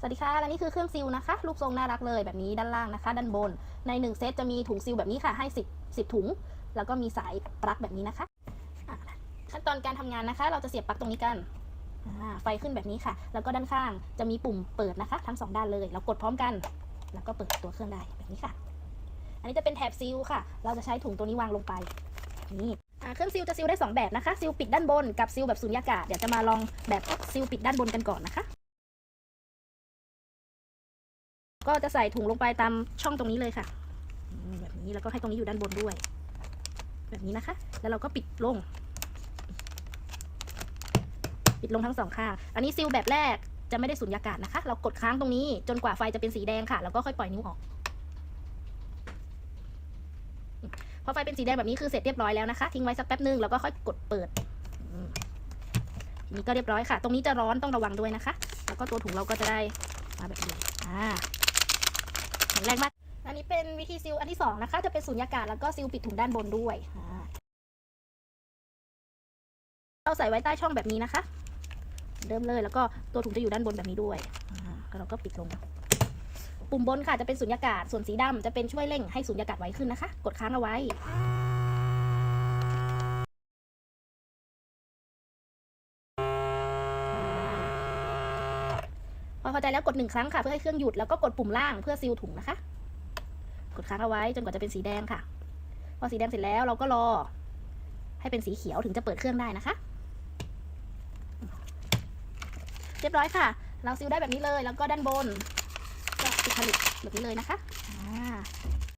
สวัสดีค่ะและนี่คือเครื่องซิลนะคะ รูปทรงน่ารักเลยแบบนี้ด้านล่างนะคะ ด้านบน ใน 1 เซตจะมีถุงซิลแบบนี้ค่ะ ให้ 10 10 ถุง แล้วก็มีสายปลั๊กแบบนี้นะคะ ขั้นตอนการทำงานนะคะ เราจะเสียบปลั๊กตรงนี้กัน ไฟขึ้นแบบนี้ค่ะ แล้วก็ด้านข้างจะมีปุ่มเปิดนะคะ ทั้งสองด้านเลย เรากดพร้อมกัน แล้วก็เปิดตัวเครื่องได้แบบนี้ค่ะ อันนี้จะเป็นแถบซิลค่ะ เราจะใช้ถุงตัวนี้วางลงไปนี่เครื่องซิลจะซิลได้สองแบบนะคะ ซิลปิดด้านบนกับซิลแบบสุญญากาศ เดี๋ยวจะมาลองแบบซิลปิดด้านบนกันก่อนนะคะ ก็จะใส่ถุงลงไปตามช่องตรงนี้เลยค่ะ แบบนี้แล้วก็ให้ตรงนี้อยู่ด้านบนด้วย แบบนี้นะคะ แล้วเราก็ปิดลง ปิดลงทั้งสองข้าง อันนี้ซิลแบบแรกจะไม่ได้สุญญากาศนะคะ เรากดค้างตรงนี้จนกว่าไฟจะเป็นสีแดงค่ะ แล้วก็ค่อยปล่อยนิ้วออกพอไฟเป็นสีแดงแบบนี้คือเสร็จเรียบร้อยแล้วนะคะ ทิ้งไว้สักแป๊บนึงแล้วก็ค่อยกดเปิดทีนี้ก็เรียบร้อยค่ะ ตรงนี้จะร้อนต้องระวังด้วยนะคะ แล้วก็ตัวถุงเราก็จะได้มาแบบนี้อ่า แรงมาก อันนี้เป็นวิธีซิลอันที่สองนะคะ จะเป็นสูญญากาศแล้วก็ซิลปิดถุงด้านบนด้วย เราใส่ไว้ใต้ช่องแบบนี้นะคะ เริ่มเลยแล้วก็ตัวถุงจะอยู่ด้านบนแบบนี้ด้วยแล้วเราก็ปิดลง ปุ่มบนค่ะจะเป็นสูญญากาศ ส่วนสีดำจะเป็นช่วยเร่งให้สูญญากาศไว้ขึ้นนะคะ กดค้างเอาไว้ พอเข้าใจแล้วกดหนึ่งครั้งค่ะเพื่อให้เครื่องหยุดแล้วก็กดปุ่มล่างเพื่อซีลถุงนะคะ กดค้างเอาไว้จนกว่าจะเป็นสีแดงค่ะ พอสีแดงเสร็จแล้วเราก็รอ ให้เป็นสีเขียวถึงจะเปิดเครื่องได้นะคะ เรียบร้อยค่ะ เราซีลได้แบบนี้เลย แล้วก็ด้านบนก็ปิดผลิตแบบนี้เลยนะคะ